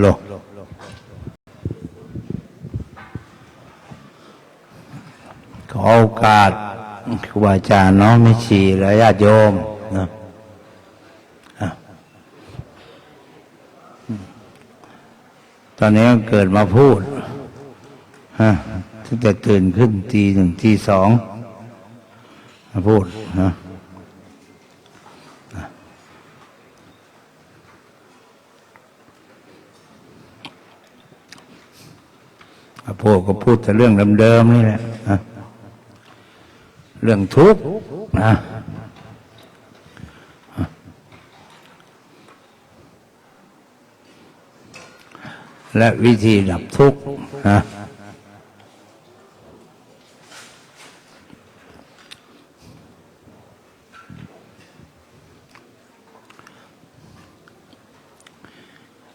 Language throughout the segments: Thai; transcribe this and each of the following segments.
โลขอโอกาสครูบาอาจารย์น้องไม่ชีและญาติโยมนะตอนนี้เกิดมาพูดฮะตั้งแต่ตื่นขึ้นตีหนึ่งตีสองมาพูดนะ มาพูดก็พูดแต่เรื่องเดิมๆนี่แหละนะเรื่องทุกข์นะและวิธีดับทุกข์นะ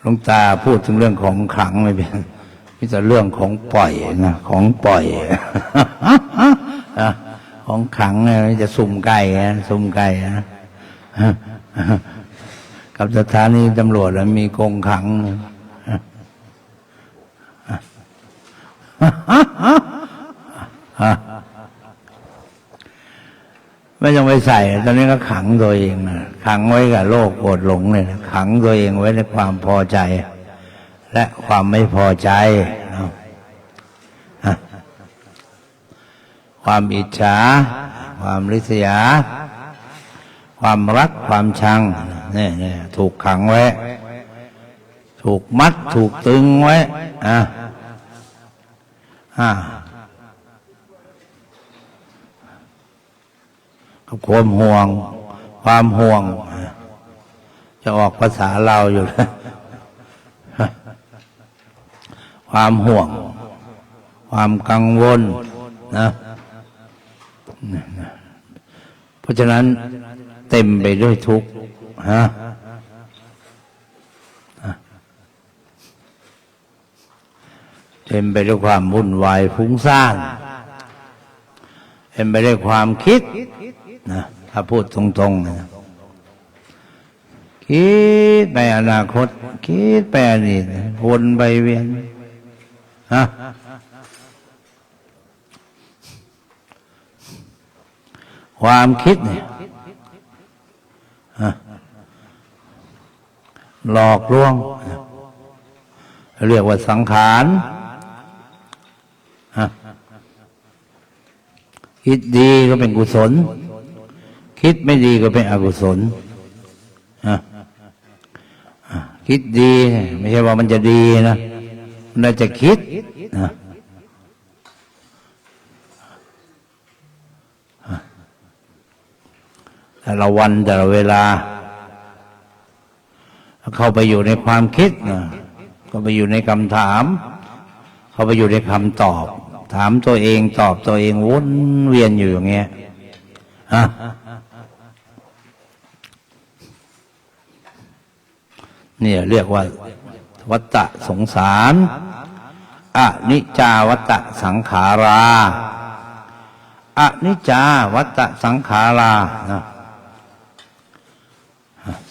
หลวงตาพูดถึงเรื่องของขลังไม่เป็น มีแต่เรื่องของปล่อยนะของปล่อยของขังเนี่จะสุ่มไก่นะสุ่มไก่นะกับสถานีตำรวจแล้วมีกงขังไม่ต้องไปใส่ ตอนนี้ก็ขังตัวเองนะขังไว้กับโลกโกรธหลงเลยนะขังตัวเองไว้ในความพอใจ และความไม่พอใจ ความอิจฉา ความริษยา ความรักความชังนี่นี่ถูกขังไว้ ถูกมัดถูกตึงไว้อะอะความห่วง ความห่วง จะออกภาษาเราอยู่แล้ว ความห่วง ความกังวลนะเพราะฉะนั้นเต็มไปด้วยทุกข์ฮะเต็มไปด้วยความวุ่นวายฟุ้งซ่านเต็มไปด้วยความคิดนะถ้าพูดตรงๆนะคิดไปอนาคต คิดไปอดีตวนไปเวียน ฮะความคิดเนี่ยหลอกลวง เรียกว่าสังขารคิดดีก็เป็นกุศล คิดไม่ดีก็เป็นอกุศลคิดดี ไม่ใช่ว่ามันจะดีนะ นน่าจะคิดนะแต่ละวันแต่ละเวลา เข้าไปอยู่ในความคิดนะเข้าไปอยู่ในคำถาม เข้าไปอยู่ในคำตอบ ถามตัวเองตอบตัวเองวนเวียนอยู่อย่างเงี้ยฮะเนี่ยเรียกว่า วัตตะสงสารอนิจาวัตตะสังขาราอนิจาวัตตะสังขารานะ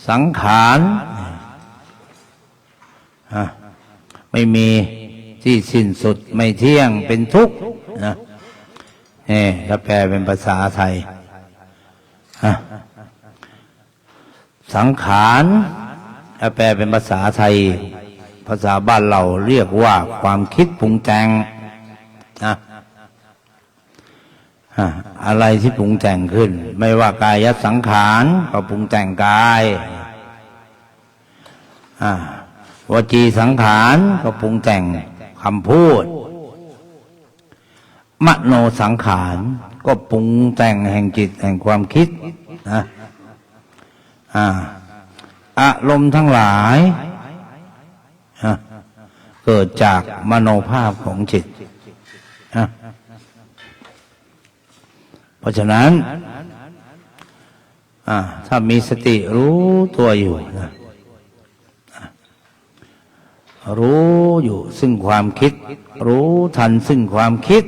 สังขารไม่มีที่สิ้นสุดไม่เที่ยงเป็นทุกข์นะนี่ถ้าแปลเป็นภาษาไทยสังขารถ้าแปลเป็นภาษาไทย ภาษาบ้านเราเรียกว่าความคิดปรุงแต่งนะอะอะไรที่ปรุงแต่งขึ้น ไม่ว่ากายสังขารก็ปรุงแต่งกายวจีสังขารก็ปรุงแต่งคำพูด มโนสังขารก็ปรุงแต่งแห่งจิตแห่งความคิดนะอารมณ์ทั้งหลาย เกิดจากมโนภาพของจิต เพราะฉะนั้นถ้ามีสติรู้ตัวอยู่นะรู้อยู่ซึ่งความคิด รู้ทันซึ่งความคิด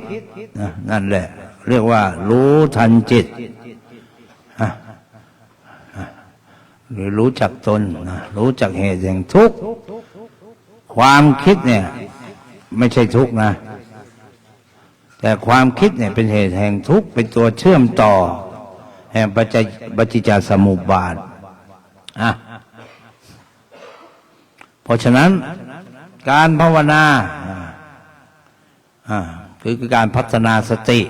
นะนั่นแหละ เรียกว่า รู้ทันจิตหรือรู้จักตนนะรู้จักเหตุแห่งทุกข์ ความคิดเนี่ย ไม่ใช่ทุกนะ แต่ความคิดเนี่ยเป็นเหตุแห่งทุกข์เป็นตัวเชื่อมต่อ แห่งปัจจปฏิจจสมุปบาทอะเพราะฉะนั้นการภาวนาอ่าคือการพัฒนาสติ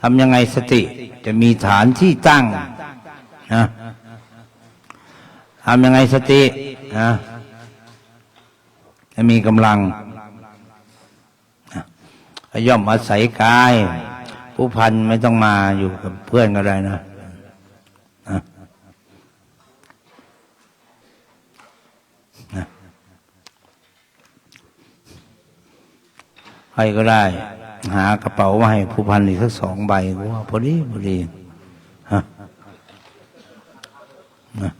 ทำยังไงสติจะมีฐานที่ตั้งนะทำยังไงสตินะ มีกำลังย่อมอาศัยกาย ผู้พันไม่ต้องมาอยู่กับเพื่อนก็ได้นะใครก็ได้ หากระเป๋ามาให้ผู้พันอีกสักสองใบว่าพอดีพอดีฮะนะ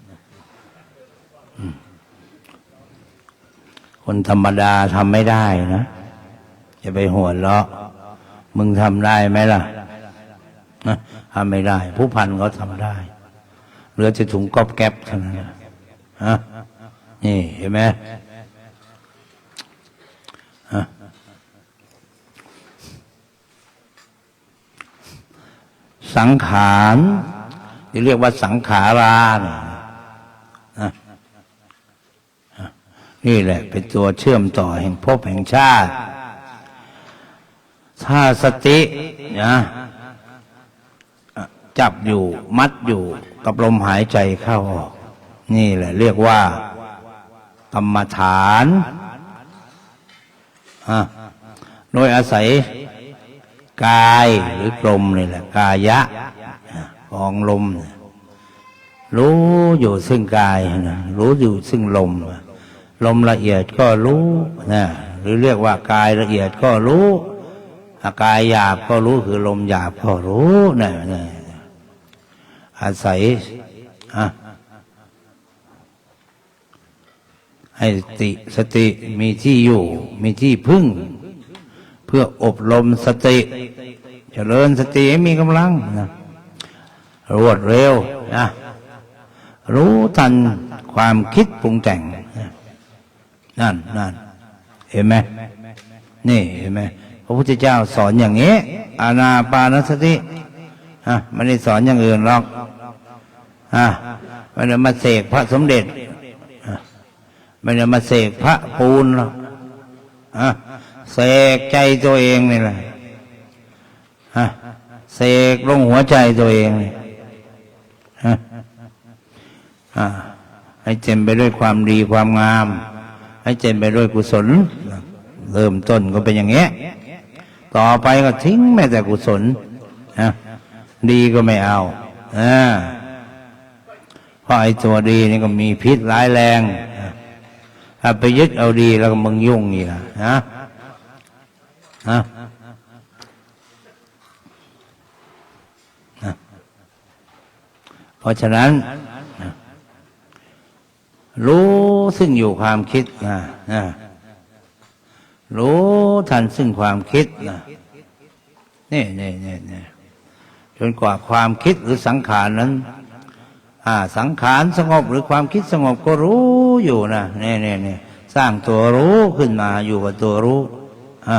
อืม คนธรรมดาทำไม่ได้นะอย่าไปหัวเราะ มึงทำได้ไหมล่ะทำไม่ได้ ผู้พันเขาทำได้เหลือจะถุงก๊อบแก๊บเท่านั้นนะฮะนี่เห็นไหมสังขารที่เรียกว่าสังขาราเนี่ยนะ นี่แหละ เป็นตัวเชื่อมต่อแห่งภพแห่งชาติ ถ้าสตินะจับอยู่มัดอยู่กับลมหายใจเข้าออก นี่แหละ เรียกว่า กรรมฐานโดยอาศัยกายหรือกลมนี่แหละ กายะของลม รู้อยู่ซึ่งกายนะรู้อยู่ซึ่งลม ลมละเอียดก็รู้นะหรือเรียกว่ากายละเอียดก็รู้อากายหยาบก็รู้คือลมหยาบก็รู้นะนะอาศัยอะให้สติสติมีที่อยู่ มีที่พึ่ง เพื่ออบรมสติเจริญสติให้มีกำลังนะรวดเร็วนะรู้ทันความคิดปรุงแต่ง นั่นนั่นเห็นไหมนี่เห็นไหมพระพุทธเจ้าสอนอย่างนี้ อานาปานสติฮะไม่ได้สอนอย่างอื่นหรอกฮะไม่ได้มาเสกพระสมเด็จไม่ได้มาเสกพระปูนหรอกฮะเสกใจตัวเองนี่แหละฮะเสกลงหัวใจตัวเองนี่ฮะให้เต็มไปด้วยความดีความงาม ให้เต็มไปด้วยกุศล เริ่มต้นก็เป็นอย่างเงี้ย ต่อไปก็ทิ้งแม้แต่กุศลนะดีก็ไม่เอาอ่าเพราะไอ้ตัวดีนี่ก็มีพิษร้ายแรงถ้าไปยึดเอาดีแล้วก็มึงยุ่งนี่ละนะนะเพราะฉะนั้น รู้ซึ่งอยู่ความคิดนะนะรู้ทันซึ่งความคิดนะนี่นี่นี่นี่จนกว่าความคิดหรือสังขารนั้น อ่า สังขารสงบหรือความคิดสงบก็รู้อยู่นะนี่นี่นี่สร้างตัวรู้ขึ้นมาอยู่กับตัวรู้อ่า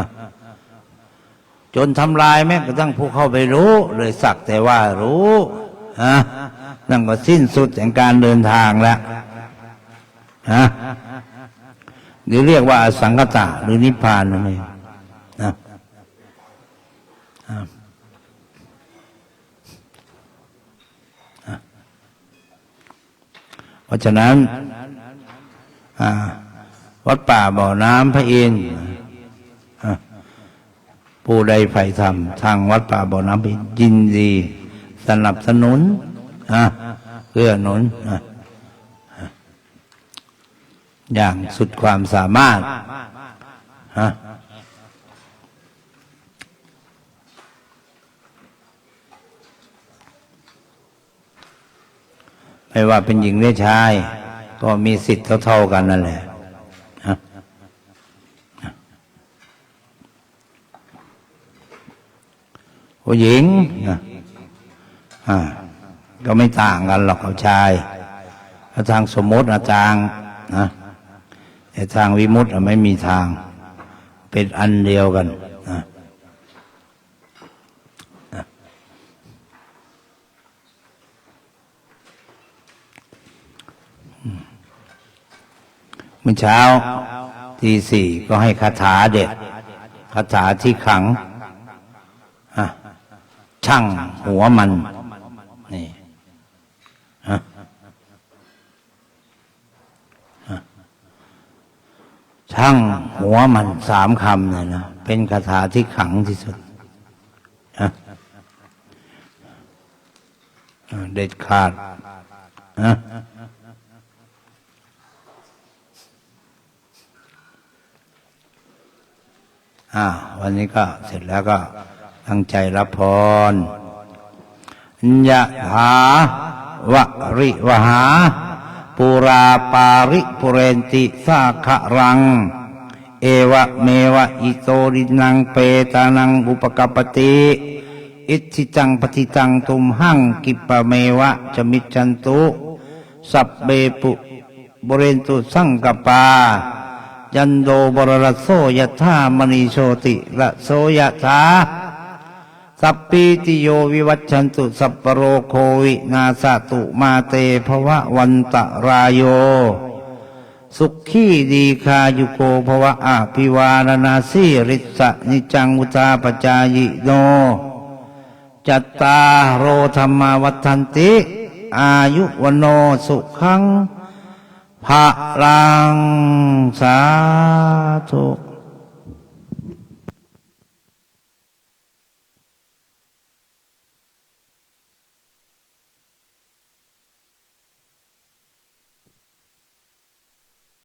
จนทำลายแม้กระทั่งผู้เข้าไปรู้ เลยสักแต่ว่ารู้ฮะนั่นก็สิ้นสุดแห่งการเดินทางแล้ว ฮะหรือเรียกว่าอสังกตะหรือนิพพานนั่นเองนะเพราะฉะนั้นวัดป่าบ่อน้ำพระอินทร์ผู้ใดใฝ่ธรรมทางวัดป่าบ่อน้ำพระอินทร์ยินดี สนับสนุนเพื่อหนุนอ อย่างสุดความสามารถฮะไม่ว่าเป็นหญิงหรือชาย ก็มีสิทธิ์เท่าๆกันนั่นแหละผู้หญิงก็ไม่ต่างกันหรอกกับชายทางสมมติอาจารย์นะ แต่ทางวิมุตติอะไม่มีทาง เป็นอันเดียวกันนะเมื่อเช้าทีสี่ก็ให้คาถาเด็ดคาถาที่ขังช่างหัวมันนี่ฮะฮะ ช่งหัวมันสามคำเนี่ยนะเป็นคาถาที่ขังที่สุดฮะเด็ดขาดฮะอ่าวันนี้ก็เสร็จแล้วก็ตั้งใจรับพรยะถาวะริวหา ปุราปาริปุเรนติสาขรัง เอวะเมวะอิโตรินังเปตานังอุปกปปติอิทิจังปฏิตังตุมหังกิปะเมวะจมิจจันตุสัพเบปุบุเรนตุสังกปา ยันโดบรรโสยถามณีโชติระโสยถา สัพปีติโยวิวัชชันตุสัพโรโควินาสตุมาเตภวะวันตรายโย สุขีดีคายุโกภวะอาภิวารณาสีริสะนิจังอุตาปจายิโน จัตตาโรธรรมาวัฏันติ อายุวโนสุขังภะลังสาธุ